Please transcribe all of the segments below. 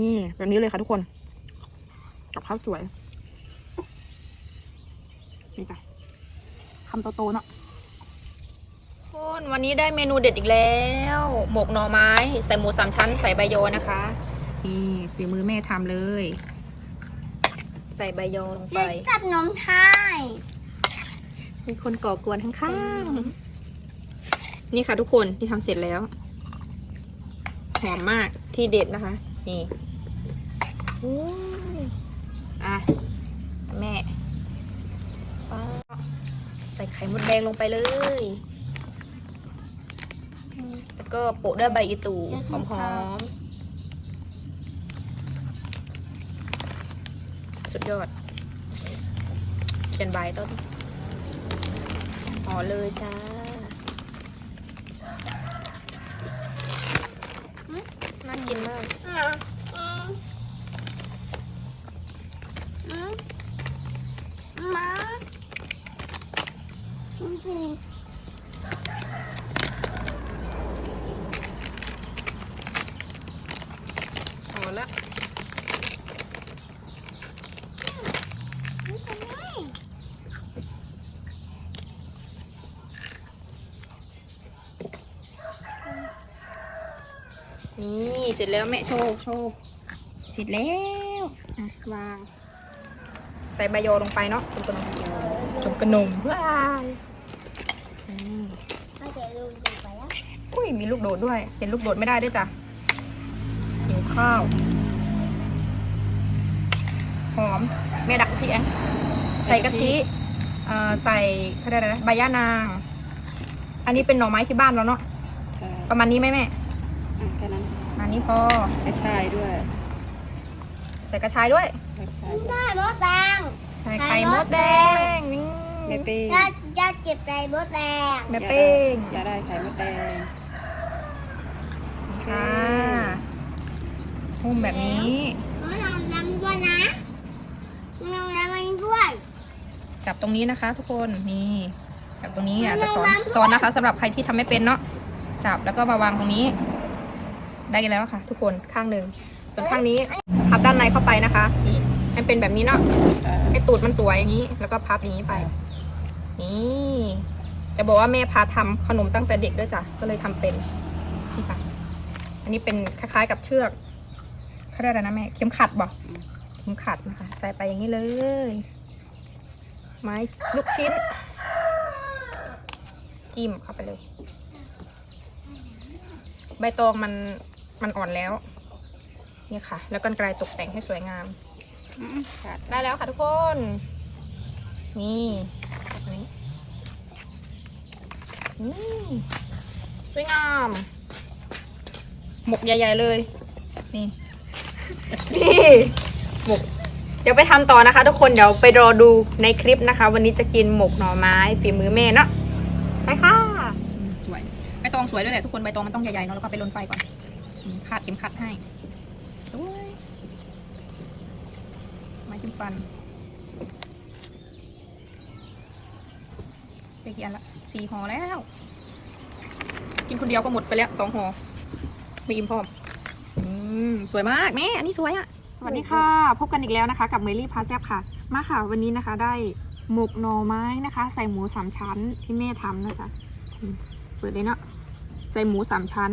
นี่แบบนี้เลยค่ะทุกคน กับข้าวสวย นี่จ้ะคำโตๆเนาะคนวันนี้ได้เมนูเด็ดอีกแล้ว หมกหน่อไม้ ใส่หมูสามชั้น ใส่ใบโยนะคะ นี่ฝีมือแม่ทำเลย ใส่ใบโยลงไปเล่นกับน้องไทยมีคนก่อกวนข้างๆ นี่ค่ะทุกคนที่ทำเสร็จแล้ว หอมมากที่เด็ดนะคะ นี่อู้อะ แม่ป้าใส่ไข่มดแดงลงไปเลย แล้วก็โปะด้วยใบอีตูหอมๆ สุดยอดเขียนใบต้นห่อเลยจ้า น่ากินมาก อืมอืมอืมมาจริง ห่อละ ๆไม่เป็นไร นี่เสร็จแล้วแม่โชว์โชว์เสร็จแล้วอะวาง ใส่ใบโยลงไปเนาะจุ่มกระนมจุ่มกระนมว้ายอืมเราจะลงดูไปแล้วอุ้ยมีลูกโดดด้วย เห็นลูกโดดไม่ได้ด้วยจ้ะหิวข้าวหอมแม่ดักพี่แองใส่กะทิเอ่อใส่เขาเรียกอะไรนะใบย่านาง อันนี้เป็นหน่อไม้ที่บ้านเราเนาะประมาณนี้ไหมแม่แค่นั้นประมาณนี้พอกระชายด้วยใส่กระชายด้วยกระชายได้มดแดง ใส่ไข่มดแดงนี่แม่เป้งจะจะเจ็บใจมดแดงแม่เป้งอย่าได้ไข่มดแดงค่ะหุ้มแบบนี้เราทำน้ำด้วยนะเราทำมันด้วยจับตรงนี้นะคะ ทุกคนนี่จับตรงนี้อะจะสอนสอนนะคะสำหรับใครที่ทำไม่เป็นเนาะจับแล้วก็มาวางตรงนี้ ได้กันแล้วค่ะ ทุกคนข้างหนึ่งส่วนข้างนี้พับด้านในเข้าไปนะคะนี่ให้เป็นแบบนี้เนาะให้ตูดมันสวยอย่างนี้ แล้วก็พับอย่างนี้ไป นี่จะบอกว่าแม่พาทำขนมตั้งแต่เด็กด้วยจ้ะก็เลยทำเป็นนี่ค่ะ อันนี้เป็นคล้ายๆกับเชือกเขาเรียกอะไรนะแม่เข็มขัดบอกเข็มขัดนะคะ ใส่ไปอย่างนี้เลย ไม้ลูกชิ้น จิ้มเข้าไปเลย ใบตองมัน มันอ่อนแล้ว นี่ค่ะ แล้วกันไกลตกแต่งให้สวยงามได้แล้วค่ะทุกคน นี่แบบนี้นี่สวยงาม หมกใหญ่ ๆ เลย นี่ นี่หมกเดี๋ยวไปทำต่อนะคะ ทุกคนเดี๋ยวไปรอดูในคลิปนะคะ วันนี้จะกินหมกหน่อไม้ฝีมือแม่เนาะไปค่ะสวยใบตองสวยด้วยแหละทุกคนใบตองมันต้องใหญ่ๆเนาะแล้วก็ไปลนไฟก่อนอืม คาดเข็มขัดให้สวยไม้จิ้มฟันได้กี่อันละสี่ห่อแล้ว กินคนเดียวก็หมดไปแล้วสองห่อม่อิ่มพร้อมอืมสวยมากแม่ อันนี้สวยอะสวัสดีค่ะ พบกันอีกแล้วนะคะ กับเมลี่พาแซบค่ะ มาค่ะ วันนี้นะคะได้หมกหน่อไม้นะคะ ใส่หมูสามชั้นที่แม่ทำนะจ๊ะเปิดเลยเนาะใส่หมูสามชั้น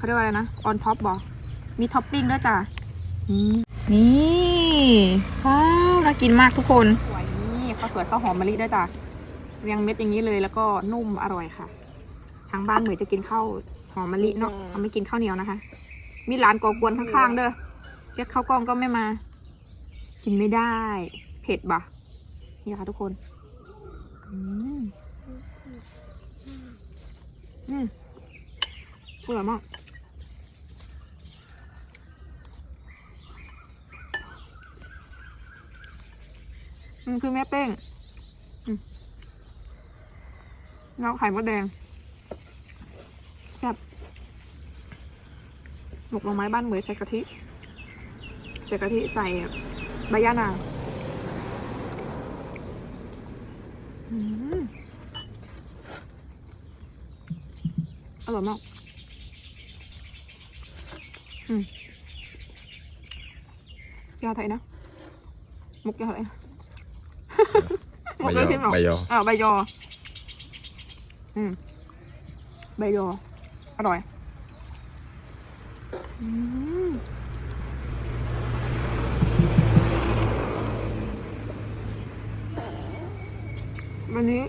เขาเรียกว่าอะไรนะออนท็อปบอมีท็อปปิ้งด้วยจ้ะนี่นี่ว้าวน่ากินมากทุกคนสวยนี่ข้าวสวยข้าวหอมมะลิด้วยจ้ะเรียงเม็ดอย่างนี้เลยแล้วก็นุ่มอร่อยค่ะ ทางบ้านเหมือนจะกินข้าวหอมมะลิเนาะเขาไม่กินข้าวเหนียวนะคะ มีร้านกอกวนข้างๆเด้อเรียกข้าวกล้องก็ไม่มา กินไม่ได้ เผ็ดบะนี่ค่ะทุกคนอืมอืมอร่อยมาก มันคือแม่เป้งอืมแล้วไข่มดแดงแซ่บหมกหน่อไม้บ้านเหมยใส่กะทิใส่กะทิใส่ใบย่านางอร่อยมากยาไทยนะมุกยาไทย ใบยอใบยออ่าใบยอ อืมใบยอ อร่อย อืมวันนี้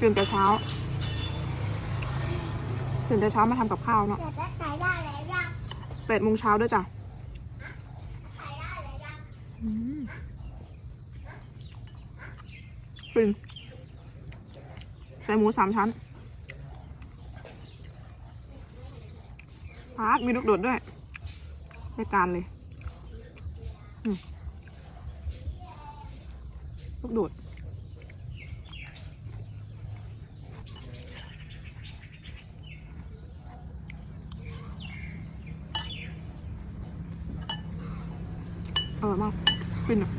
ตื่นแต่เช้า ตื่นแต่เช้ามาทำกับข้าวเนาะแต่ก็ใส่ได้เลยยังแปดโมงเช้าด้วยจ้ะใส่ได้เลยยังอืม ฟินใส่หมูสามชั้นพาร์ทมีลูกโดดด้วยในจานเลยลูกโดดอร่อยมากฟินอะ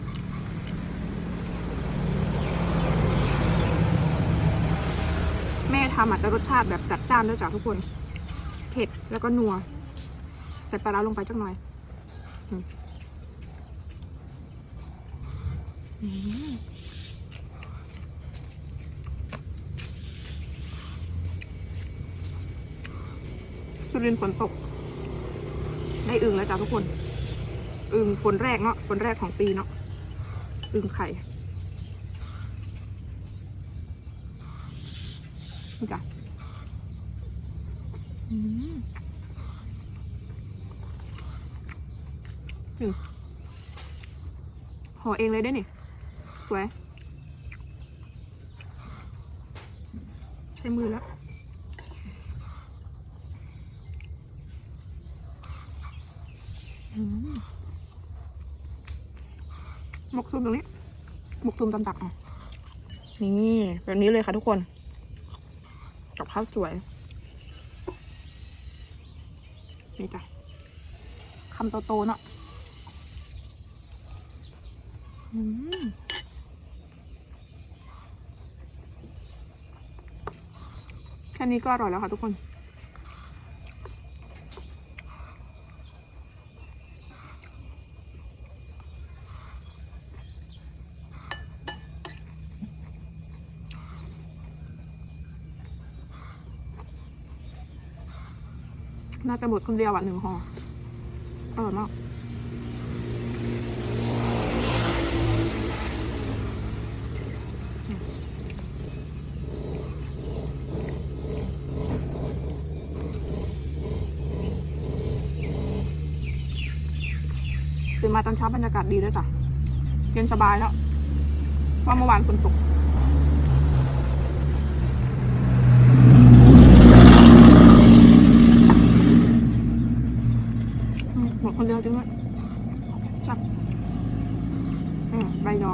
แม่ทำอาจจะรสชาติแบบจัดจ้านด้วยจ้ะทุกคน เผ็ดแล้วก็นัว ใส่ปลาร้าลงไปจักหน่อยสุรินฝนตก ได้อึ่งแล้วจ้ะทุกคน อึ่งฝนแรกเนาะฝนแรกของปีเนาะอึ่งไข่ นี่จ้ะอืมอืมห่อเองเลยได้นี่ สวย ใช้มือแล้วอืมหมกซุมตรงนี้หมกซุมตำตักอะนี่แบบนี้เลยค่ะทุกคน กับข้าวสวย นี่จ้ะคำโตๆเนาะอืมแค่นี้ก็อร่อยแล้วค่ะทุกคน จะหมดคนเดียวอะหนึ่งห่ออร่อยมากตื่นมาตอนเช้าบรรยากาศดีด้วยจ้ะเย็นสบายแล้วเพราะเมื่อวานฝนตก อื มหมดคนเดียวจริงด้วยจับอืมใบยอ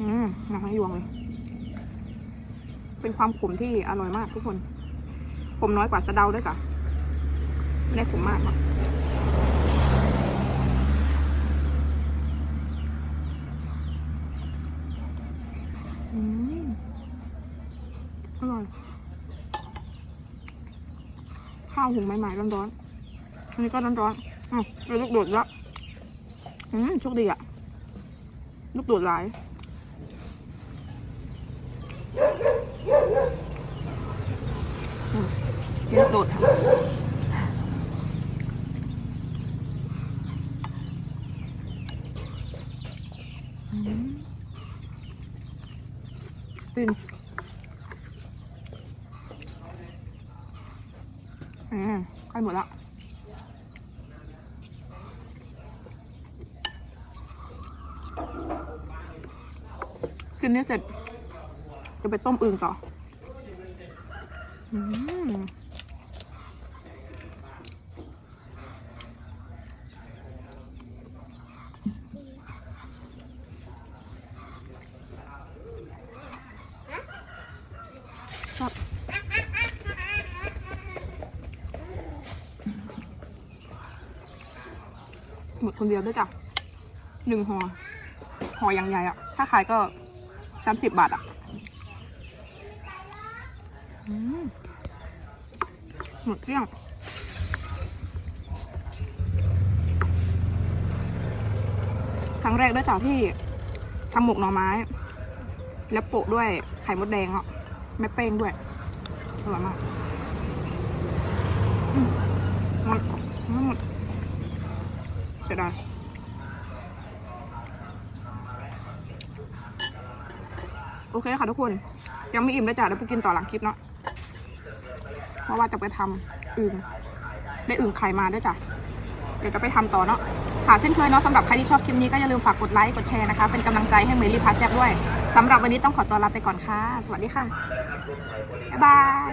อืมมาทั้งยวงเลย เป็นความขมที่อร่อยมากทุกคน ขมน้อยกว่าสะเดาด้วยจ้ะ ไม่ได้ขมมากหรอกอืมอร่อย ข้าวหุงใหม่ๆร้อนๆอันนี้ก็ร้อนๆอ้าวเจอลูกโดดล้วอืมโชคดีอะลูกโดดหลายอืมมีลูกโดดอืมตื่น อืมใกล้ หมดละกินนี้เสร็จ จะไปต้มอึ่งต่อ อืม หมดคนเดียวด้วยจ้ะหนึ่งห่อห่ออย่างใหญ่อะถ้าขายก็สามสิบบาทอะหมดเรี่องครั้งแรกด้วยจ้ะที่ทำหมกหน่อไม้ แล้วโปะด้วยไข่มดแดงเนาะแม่เป้งด้วยอร่อยมาก หมดหมด เสียดายโอเคค่ะทุกคน ยังไม่อิ่มเลยจ้ะเดี๋ยวไปกินต่อหลังคลิปเนาะเพราะว่าจะไปทำอึ่งได้อึ่งไข่มาด้วยจ้ะเดี๋ยวจะไปทำต่อเนาะค่ะเช่นเคยเนาะสำหรับใครที่ชอบคลิปนี้ก็อย่าลืมฝากกดไลค์กดแชร์นะคะ เป็นกำลังใจให้เมลี่พาแซบด้วยสำหรับวันนี้ต้องขอตัวลาไปก่อนค่ะ สวัสดีค่ะ บ๊ายบาย